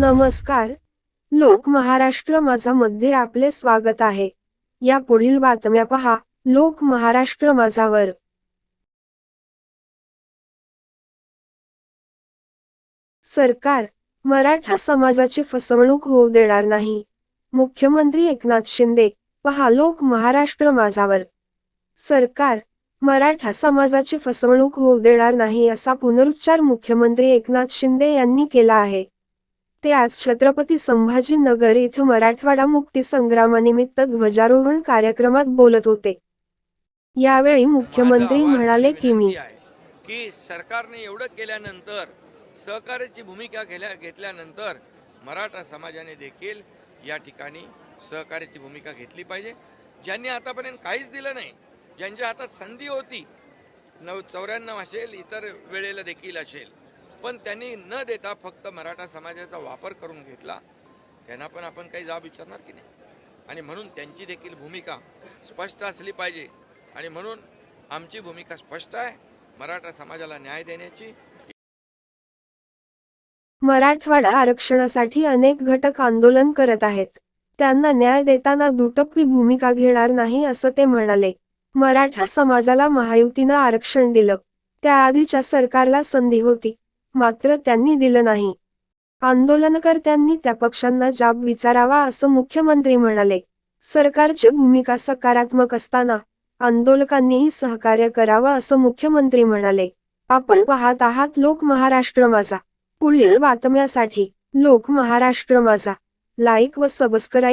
नमस्कार. लोक महाराष्ट्र माझा मध्ये आपले स्वागत आहे. या पुढील बातम्या पहा. लोक महाराष्ट्र माझावर. सरकार मराठा समाजाची फसवणूक होऊ देणार नाही. मुख्यमंत्री एकनाथ शिंदे पहा लोक महाराष्ट्र माझावर. सरकार मराठा समाजाची फसवणूक होऊ देणार नाही असा पुनरुच्चार मुख्यमंत्री एकनाथ शिंदे यांनी केला आहे. ते आज छत्रपती संभाजीनगर इथं मराठवाडा मुक्ती संग्रामानिमित्त ध्वजारोहण कार्यक्रमात बोलत होते. यावेळी मुख्यमंत्री म्हणाले की मी की सरकारने एवढं केल्यानंतर सहकार्याची भूमिका घेल्या घेतल्यानंतर मराठा समाजाने देखील या ठिकाणी सहकार्याची भूमिका घेतली पाहिजे. ज्यांनी आतापर्यंत काहीच दिलं नाही ज्यांच्या हातात संधी होती नव चौऱ्याण्णव असेल इतर वेळेला देखील असेल पण त्यांनी न देता फक्त मराठा समाजाचा वापर करून घेतला त्यांना पण आपण काही जाब विचारणार की नाही? आणि म्हणून त्यांची देखील भूमिका स्पष्ट असली पाहिजे. आणि म्हणून आमची भूमिका स्पष्ट आहे मराठा समाजाला न्याय देण्याची. मराठवाडा आरक्षणासाठी अनेक घटक आंदोलन करत आहेत. त्यांना न्याय देताना दुटप्पी भूमिका घेणार नाही असं ते म्हणाले. मराठा समाजाला महायुतीनं आरक्षण दिलं. त्याआधीच्या सरकारला संधी होती. मात्र त्यांनी दिलं नाही. आंदोलनकर्त्यांनी त्या पक्षांना जाब विचारावा असं मुख्यमंत्री म्हणाले. सरकारची भूमिका सकारात्मक असताना आंदोलकांनीही सहकार्य करावं असं मुख्यमंत्री म्हणाले. आपण पाहत आहात लोक महाराष्ट्र माझा. पुढील बातम्यासाठी लोक महाराष्ट्र माझा. लाईक व सबस्क्राईब